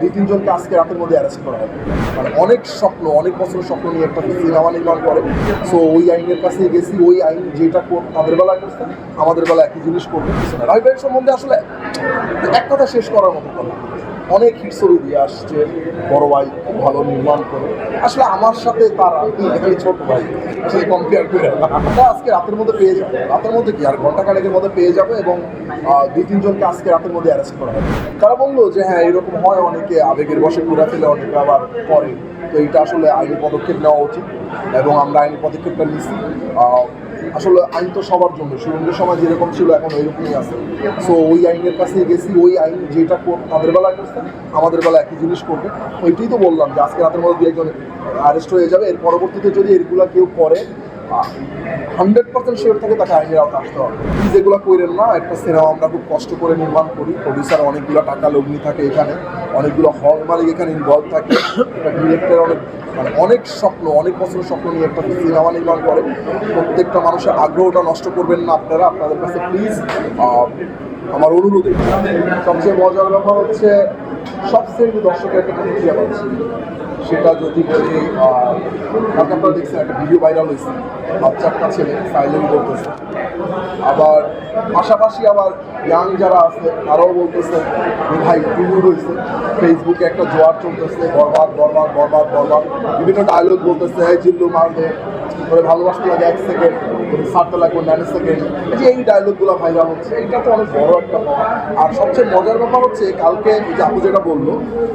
দুই, তিনজনকে আজকে রাতের মধ্যে অ্যারেস্ট করা হবে মানে অনেক স্বপ্ন, অনেক বছরের স্বপ্ন নিয়ে একটা সিনেমা নির্মাণ করে। সো ওই আইনের কাছে গেছি, ওই আইন যেটা তাদের বেলা করছে, আমাদের বেলা একই জিনিস করবে। কিছু না রাই সম্বন্ধে আসলে এক কথা শেষ করার মতো কথা। অনেক হিট ছবি দিয়ে আসছে, বড় ভাই ভালো নির্মাণ করে। আসলে আমার সাথে তার আমি ছোট ভাই, সে কম্পেয়ার করে আমরা আজকে রাতের মধ্যে পেয়ে যাব। রাতের মধ্যে কি? আর ঘণ্টা কানেকের মধ্যে পেয়ে যাবে এবং দুই, তিনজনকে আজকে রাতের মধ্যে অ্যারেস্ট করা হবে। তারা বলল যে হ্যাঁ এরকম হয় অনেকে, আবেগের বসে ঘুরে ফেলে, অনেকে আবার করে তো এটা আসলে আইনি পদক্ষেপ নেওয়া উচিত এবং আমরা আইনি পদক্ষেপটা নিচ্ছি আসলে আইন তো সবার জন্য। সুরঙ্গের সময় যেরকম ছিল, এখন ওইরকমই আছে। সো ওই আইনের কাছে গেছি, ওই আইন যেটা তাদের বেলায় করছে আমাদের বেলা একই জিনিস করবে। ওইটাই তো বললাম যে আজকে রাতের মধ্যে দু একজন অ্যারেস্ট হয়ে যাবে। এর পরবর্তীতে যদি এগুলা কেউ করে হান্ড্রেড পার্সেন্ট শিওর থাকে তাকে আইনের আওতা আসতে হবে। এগুলো করেন না, একটা সিনেমা আমরা খুব কষ্ট করে নির্মাণ করি। প্রডিউসার অনেকগুলো টাকা লগ্নি থাকে এখানে, অনেকগুলো হল মালিক এখানে ইনভলভ থাকে। একটা ডিরেক্টর অনেক মানে অনেক স্বপ্ন, অনেক বছরের স্বপ্ন নিয়ে একটা সিনেমা নির্মাণ করে। প্রত্যেকটা মানুষের আগ্রহটা নষ্ট করবেন না আপনারা। আপনাদের কাছে প্লিজ আমার অনুরোধ। সবচেয়ে মজার ব্যাপার হচ্ছে সব শ্রেণির দর্শকের একটা প্রতিক্রিয়া পাচ্ছি সেটা যদি বলি আপনারা দেখছেন একটা ভিডিও ভাইরাল হয়েছে। বাচ্চা একটা ছেলে সাইলেন্ট করতেছে আবার পাশাপাশি আবার ইয়াং যারা আছে, তারাও বলতেছে ভাই ভিডিও হয়েছে? ফেসবুকে একটা জোয়ার চলতেছে, বরবাদ বরবাদ বরবাদ বরবাদ। বিভিন্ন ডায়লগ বলতেছে জিল্লু মারবে করে ভালোবাসতে লাগে এক সেকেন্ড তুমি লাগবে নাইন সেকেন্ড এই ডায়লগগুলো ভাইরাল হচ্ছে এটা তো অনেক বড় একটা আর সবচেয়ে মজার ব্যাপার হচ্ছে, কালকে যে আপু যেটা বলল